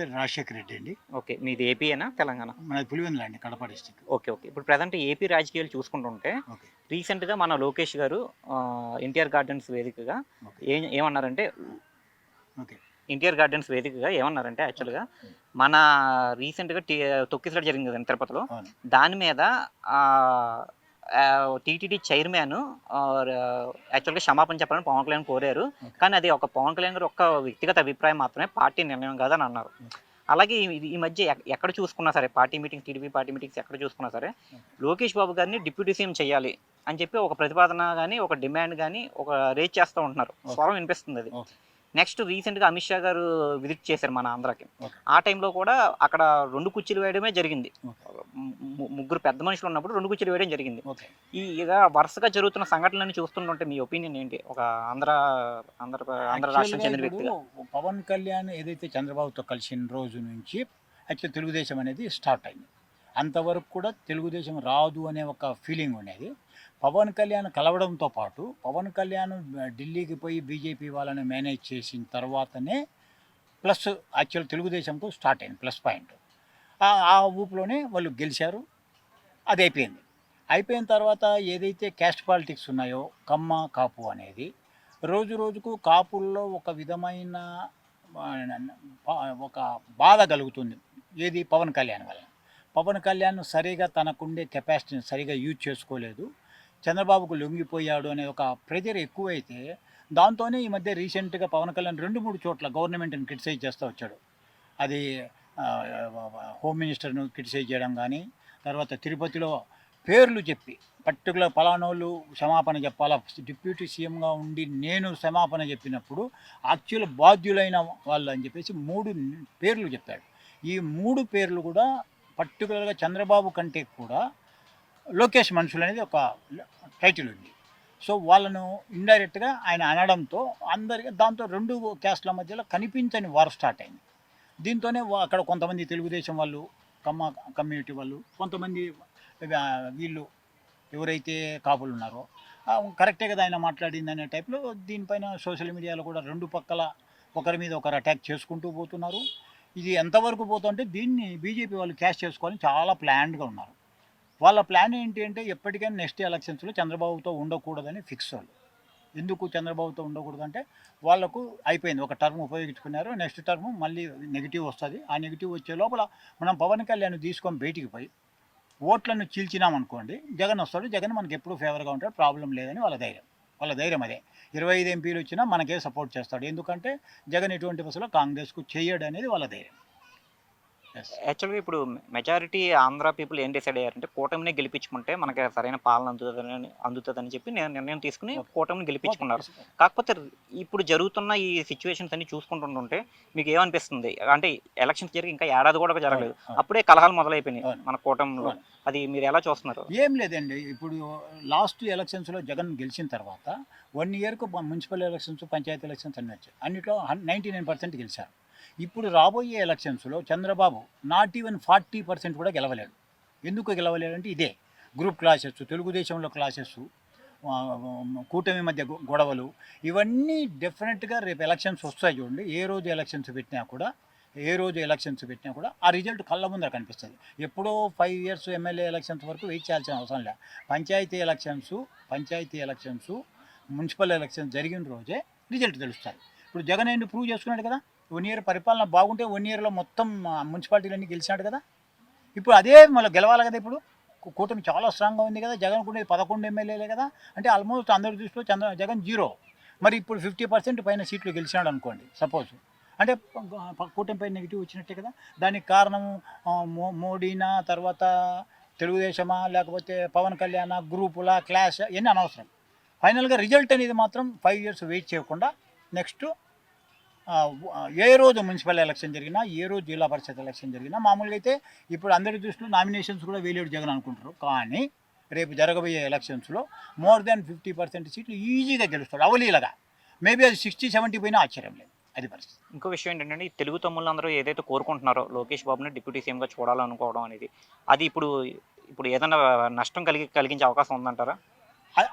పేరు రాజశేఖర రెడ్డి అండి. ఓకే మీది ఏపీయేనా తెలంగాణ? మనది పులివెందుల అండి కడప డిస్టిక్ ఓకే ఓకే. ఇప్పుడు ప్రజెంట్ ఏపీ రాజకీయాలు చూసుకుంటుంటే రీసెంట్గా మన లోకేష్ గారు ఎన్టీఆర్ గార్డెన్స్ వేదికగా ఏం ఏమన్నారంటే ఓకే. ఎన్టీఆర్ గార్డెన్స్ వేదికగా ఏమన్నారంటే యాక్చువల్గా మన రీసెంట్గా తొక్కిసలాట జరిగింది కదండి తిరుపతిలో. దాని మీద టీటీడీ చైర్మన్ యాక్చువల్గా క్షమాపణ చెప్పాలని పవన్ కళ్యాణ్ కోరారు. కానీ అది ఒక పవన్ కళ్యాణ్ గారు ఒక వ్యక్తిగత అభిప్రాయం మాత్రమే పార్టీ నిర్ణయం కాదని అన్నారు. అలాగే ఈ- మధ్య ఎక్- ఎక్కడ చూసుకున్నా సరే party meetings TDP party meetings ఎక్కడ చూసుకున్నా సరే లోకేష్ బాబు గారిని డిప్యూటీ సీఎం చేయాలి అని చెప్పి ఒక ప్రతిపాదన కానీ ఒక డిమాండ్ కానీ ఒక రేజ్ చేస్తూ ఉంటున్నారు. స్వరం వినిపిస్తుంది అది నెక్స్ట్ రీసెంట్గా అమిత్ షా గారు విజిట్ చేశారు మన ఆంధ్రాకి. ఆ టైంలో కూడా అక్కడ రెండు కుర్చీలు వేయడమే జరిగింది. ముగ్గురు పెద్ద మనుషులు ఉన్నప్పుడు రెండు కుర్చీలు వేయడం జరిగింది. ఓకే. ఈ ఇక వరుసగా జరుగుతున్న సంఘటనలను చూస్తుంటే మీ ఒపీనియన్ ఏంటి? ఒక ఆంధ్ర ఆంధ్ర ఆంధ్ర రాష్ట్రం చెందిన వ్యక్తిగా. పవన్ కళ్యాణ్ ఏదైతే చంద్రబాబుతో కలిసిన రోజు నుంచి యాక్చువల్ తెలుగుదేశం అనేది స్టార్ట్ అయింది. అంతవరకు కూడా తెలుగుదేశం రాదు అనే ఒక ఫీలింగ్ ఉండేది. పవన్ కళ్యాణ్ కలవడంతో పాటు పవన్ కళ్యాణ్ ఢిల్లీకి పోయి బీజేపీ వాళ్ళని మేనేజ్ చేసిన తర్వాతనే ప్లస్ యాక్చువల్ తెలుగుదేశంకు స్టార్ట్ అయింది ప్లస్ పాయింట్. ఆ- ఊపులోనే వాళ్ళు గెలిచారు. అది అయిపోయింది అయిపోయిన తర్వాత ఏదైతే క్యాస్ట్ పాలిటిక్స్ ఉన్నాయో కమ్మ కాపు అనేది రోజు రోజుకు కాపుల్లో ఒక విధమైన ఒక బాధ కలుగుతుంది. ఏది? పవన్ కళ్యాణ్ వల్ల. పవన్ కళ్యాణ్ సరిగా తనకుండే కెపాసిటీని సరిగా యూజ్ చేసుకోలేదు. చంద్రబాబుకు లొంగిపోయాడు అనే ఒక ప్రెజర్ ఎక్కువైతే దాంతోనే ఈ మధ్య రీసెంట్గా పవన్ కళ్యాణ్ రెండు మూడు చోట్ల గవర్నమెంట్ని క్రిటిసైజ్ చేస్తూ వచ్చాడు. అది హోమ్ మినిస్టర్ను క్రిటిసైజ్ చేయడం కానీ తర్వాత తిరుపతిలో పేర్లు చెప్పి పర్టికులర్ పలానోళ్ళు క్షమాపణ చెప్పాలా? డిప్యూటీ సీఎంగా ఉండి నేను క్షమాపణ చెప్పినప్పుడు యాక్చువల్ బాధ్యులైన వాళ్ళు అని చెప్పేసి మూడు పేర్లు చెప్పాడు. ఈ మూడు పేర్లు కూడా పర్టికులర్గా చంద్రబాబు కంటే కూడా లోకేష్ మనుషులు అనేది ఒక టైటిల్ ఉంది. సో వాళ్ళను ఇండైరెక్ట్గా ఆయన అనడంతో అందరికీ దాంతో రెండు క్యాస్ట్ల మధ్యలో కనిపించని వార్ స్టార్ట్ అయింది. దీంతోనే వా- అక్కడ కొంతమంది తెలుగుదేశం వాళ్ళు కమ్మ కమ్యూనిటీ వాళ్ళు కొంతమంది వీళ్ళు ఎవరైతే కాపులు ఉన్నారో కరెక్టే కదా ఆయన మాట్లాడింది అనే టైప్లో దీనిపైన సోషల్ మీడియాలో కూడా రెండు పక్కల ఒకరి మీద ఒకరు అటాక్ చేసుకుంటూ పోతున్నారు. ఇది ఎంతవరకు పోతుంటే దీన్ని బీజేపీ వాళ్ళు క్యాష్ చేసుకోవాలని చాలా ప్లాన్డ్గా ఉన్నారు. వాళ్ళ ప్లాన్ ఏంటి అంటే ఎప్పటికైనా నెక్స్ట్ ఎలక్షన్స్లో చంద్రబాబుతో ఉండకూడదని ఫిక్స్ వాళ్ళు. ఎందుకు చంద్రబాబుతో ఉండకూడదు అంటే వాళ్ళకు అయిపోయింది. ఒక టర్మ్ ఉపయోగించుకున్నారు నెక్స్ట్ టర్మ్ మళ్ళీ నెగిటివ్ వస్తుంది. ఆ నెగిటివ్ వచ్చే లోపల మనం పవన్ కళ్యాణ్ తీసుకొని బయటికి పోయి ఓట్లను చీల్చినామనుకోండి జగన్ వస్తాడు. జగన్ మనకి ఎప్పుడు ఫేవర్గా ఉంటాడు ప్రాబ్లం లేదని వాళ్ళ ధైర్యం. వాళ్ళ ధైర్యం అదే. ఇరవై ఐదు ఎంపీలు వచ్చినా మనకే సపోర్ట్ చేస్తాడు. ఎందుకంటే జగన్ ఎటువంటి బస్సులో కాంగ్రెస్కు చేయడు అనేది వాళ్ళ ధైర్యం. యాక్చువల్గా ఇప్పుడు మెజారిటీ ఆంధ్ర పీపుల్ ఏం డిసైడ్ అయ్యారంటే కూటమిని గెలిపించుకుంటే మనకి సరైన పాలన అందుతుందని అందుతుందని చెప్పి నేను నిర్ణయం తీసుకుని కూటమిని గెలిపించుకున్నారు. కాకపోతే ఇప్పుడు జరుగుతున్న ఈ సిచ్యువేషన్స్ అన్ని చూసుకుంటుంటుంటే మీకు ఏమనిపిస్తుంది? అంటే ఎలక్షన్స్ జరిగి ఇంకా ఏడాది కూడా జరగలేదు. అప్పుడే కలహాలు మొదలైపోయినాయి. మన కూటమిలో. అది మీరు ఎలా చూస్తున్నారు? ఏం లేదండి. ఇప్పుడు లాస్ట్ ఎలక్షన్స్లో జగన్ గెలిచిన తర్వాత వన్ ఇయర్కు మున్సిపల్ ఎలక్షన్స్ పంచాయతీ ఎలక్షన్స్ అన్ని వచ్చాయి. అన్నిట్లో నైంటీ నైన్ పర్సెంట్ గెలిచారు. ఇప్పుడు రాబోయే ఎలక్షన్స్లో Chandrababu not even forty percent కూడా గెలవలేడు. ఎందుకు గెలవలేడంటే ఇదే గ్రూప్ క్లాసెస్ తెలుగుదేశంలో క్లాసెస్ కూటమి మధ్య గొడవలు ఇవన్నీ డెఫినెట్గా రేపు ఎలక్షన్స్ వస్తాయి చూడండి. ఏ రోజు ఎలక్షన్స్ పెట్టినా కూడా ఏ రోజు ఎలక్షన్స్ పెట్టినా కూడా ఆ రిజల్ట్ కళ్ళ ముందర కనిపిస్తుంది. ఎప్పుడో ఫైవ్ ఇయర్స్ ఎమ్మెల్యే ఎలక్షన్స్ వరకు వెయిట్ చేయాల్సిన అవసరం లేదు panchayat elections panchayat elections municipal elections జరిగిన రోజే రిజల్ట్ తెలుస్తుంది ఇప్పుడు జగన్ ఏంటి ప్రూవ్ చేసుకున్నాడు కదా? వన్ ఇయర్ పరిపాలన బాగుంటే వన్ ఇయర్లో మొత్తం మున్సిపాలిటీలన్నీ గెలిచినాడు కదా? ఇప్పుడు అదే మళ్ళీ గెలవాలి కదా ఇప్పుడు? కూటమి చాలా స్ట్రాంగ్గా ఉంది కదా? జగన్ కూడా పదకొండు ఎమ్మెల్యేలే కదా? అంటే ఆల్మోస్ట్ అందరి దృష్టిలో చంద్ర జగన్ జీరో. మరి ఇప్పుడు ఫిఫ్టీ పర్సెంట్ పైన సీట్లు గెలిచినాడు అనుకోండి సపోజ్. అంటే ప- ప- కూటమిపై నెగిటివ్ వచ్చినట్టే కదా? దానికి కారణం మో మోడీనా తర్వాత తెలుగుదేశమా లేకపోతే పవన్ కళ్యాణ గ్రూపులా క్లాష్ ఇవన్నీ అనవసరం. ఫైనల్గా రిజల్ట్ అనేది మాత్రం ఫైవ్ ఇయర్స్ వెయిట్ చేయకుండా నెక్స్ట్ ఏ రోజు మున్సిపల్ ఎలక్షన్ జరిగినా ఏ రోజు జిల్లా పరిషత్ ఎలక్షన్ జరిగినా మామూలుగా అయితే ఇప్పుడు అందరి దృష్టిలో నామినేషన్స్ కూడా వేలేడు జగన్ అనుకుంటారు. కానీ రేపు జరగబోయే ఎలక్షన్స్లో మోర్ దాన్ ఫిఫ్టీ పర్సెంట్ సీట్లు ఈజీగా గెలుస్తాడు అవలీలగా. మేబీ అది సిక్స్టీ సెవెంటీ పోయినా ఆశ్చర్యం లేదు. అది పరిస్థితి. ఇంకో విషయం ఏంటంటే తెలుగు తమ్ముళ్ళందరూ ఏదైతే కోరుకుంటున్నారో లోకేష్ బాబుని డిప్యూటీ సీఎంగా చూడాలనుకోవడం అనేది అది ఇప్పుడు ఇప్పుడు ఏదైనా నష్టం కలిగి కలిగించే అవకాశం ఉందంటారా?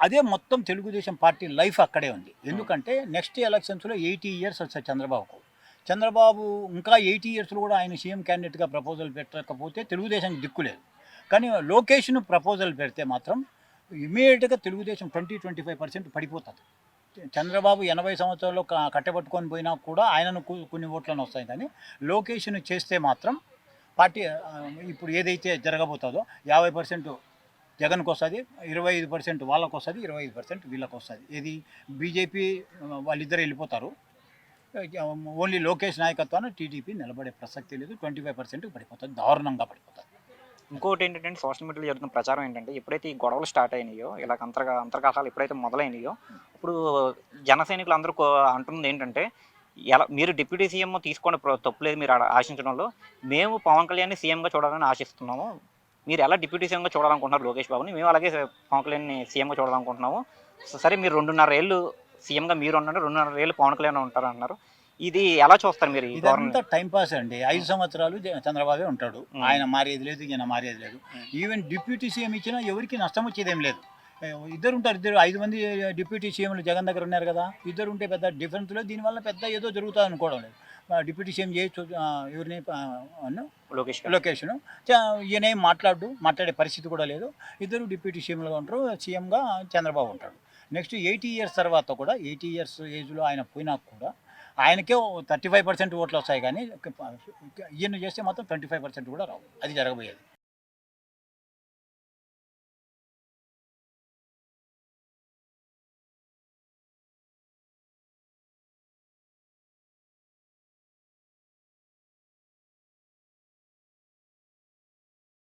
అదే మొత్తం తెలుగుదేశం పార్టీ లైఫ్ అక్కడే ఉంది. ఎందుకంటే నెక్స్ట్ ఎలక్షన్స్లో ఎయిటీ ఇయర్స్ వస్తాయి చంద్రబాబుకు. చంద్రబాబు ఇంకా ఎయిటీ ఇయర్స్లో కూడా ఆయన సీఎం క్యాండిడేట్గా ప్రపోజల్ పెట్టకపోతే తెలుగుదేశానికి దిక్కులేదు కానీ లోకేష్ను ప్రపోజల్ పెడితే మాత్రం ఇమీడియట్గా Telugu Desam twenty twenty five percent పడిపోతుంది. చంద్రబాబు ఎనభై సంవత్సరాల్లో కట్టబట్టుకొని పోయినా కూడా ఆయనను కొన్ని ఓట్లను వస్తాయి కానీ లోకేష్ను చేస్తే మాత్రం పార్టీ ఇప్పుడు ఏదైతే జరగబోతుందో యాభై పర్సెంట్ జగన్కి వస్తుంది ఇరవై ఐదు పర్సెంట్ వాళ్ళకు వస్తుంది ఇరవై ఐదు పర్సెంట్ వీళ్ళకి వస్తుంది. ఇది బీజేపీ వాళ్ళిద్దరు వెళ్ళిపోతారు. ఓన్లీ లోకేష్ నాయకత్వాన్ని టీడీపీ నిలబడే ప్రసక్తి లేదు ట్వంటీ ఫైవ్ పర్సెంట్ పడిపోతుంది దారుణంగా పడిపోతుంది. ఇంకోటి ఏంటంటే సోషల్ మీడియాలో జరుగుతున్న ప్రచారం ఏంటంటే ఎప్పుడైతే ఈ గొడవలు స్టార్ట్ అయినాయో ఇలా అంతర్గా అంతర్గాహాలు ఎప్పుడైతే మొదలైనాయో ఇప్పుడు జన సైనికులు అందరూ అంటున్నది ఏంటంటే ఎలా మీరు డిప్యూటీ సీఎం తీసుకోండి తప్పులేదు మీరు ఆడ- ఆశించడంలో మేము పవన్ కళ్యాణ్ సీఎంగా చూడాలని ఆశిస్తున్నాము. మీరు ఎలా డిప్యూటీ సీఎంగా చూడాలనుకుంటున్నారు లోకేష్ బాబుని? మేము అలాగే పవన్ కళ్యాణ్ని సీఎంగా చూడాలనుకుంటున్నాము. సరే మీరు రెండున్నర ఏళ్ళు సీఎంగా మీరు ఉన్నారు రెండున్నర ఏళ్ళు పవన్ కళ్యాణ్ ఉంటారు అన్నారు ఇది ఎలా చూస్తారు మీరు ఇదంతా టైం పాస్ అండి. ఐదు సంవత్సరాలు చంద్రబాబే ఉంటాడు. ఆయన మారేది లేదు ఈయన మారేది లేదు. ఈవెన్ డిప్యూటీ సీఎం ఇచ్చినా ఎవరికి నష్టం వచ్చేదేం లేదు. ఇద్దరు ఉంటారు ఇద్దరు ఐదు మంది డిప్యూటీ సీఎంలు జగన్ దగ్గర ఉన్నారు కదా. ఇద్దరు ఉంటే పెద్ద డిఫరెన్స్ లేదు. దీనివల్ల పెద్ద ఏదో జరుగుతుంది అనుకోవడం లేదు. డిప్యూటీ సీఎం చేయొచ్చు ఎవరిని లోకేష్ లొకేషను ఈయన ఏం మాట్లాడు మాట్లాడే పరిస్థితి కూడా లేదు. ఇద్దరు డిప్యూటీ సీఎంలుగా ఉంటారు సీఎంగా చంద్రబాబు ఉంటాడు. నెక్స్ట్ ఎయిటీ ఇయర్స్ తర్వాత కూడా ఎయిటీ ఇయర్స్ ఏజ్లో ఆయన పోయినా కూడా ఆయనకే థర్టీ ఫైవ్ పర్సెంట్ ఓట్లు వస్తాయి కానీ ఈయన చేస్తే మాత్రం ట్వంటీ ఫైవ్ పర్సెంట్ కూడా రావు. అది జరగబోయేది.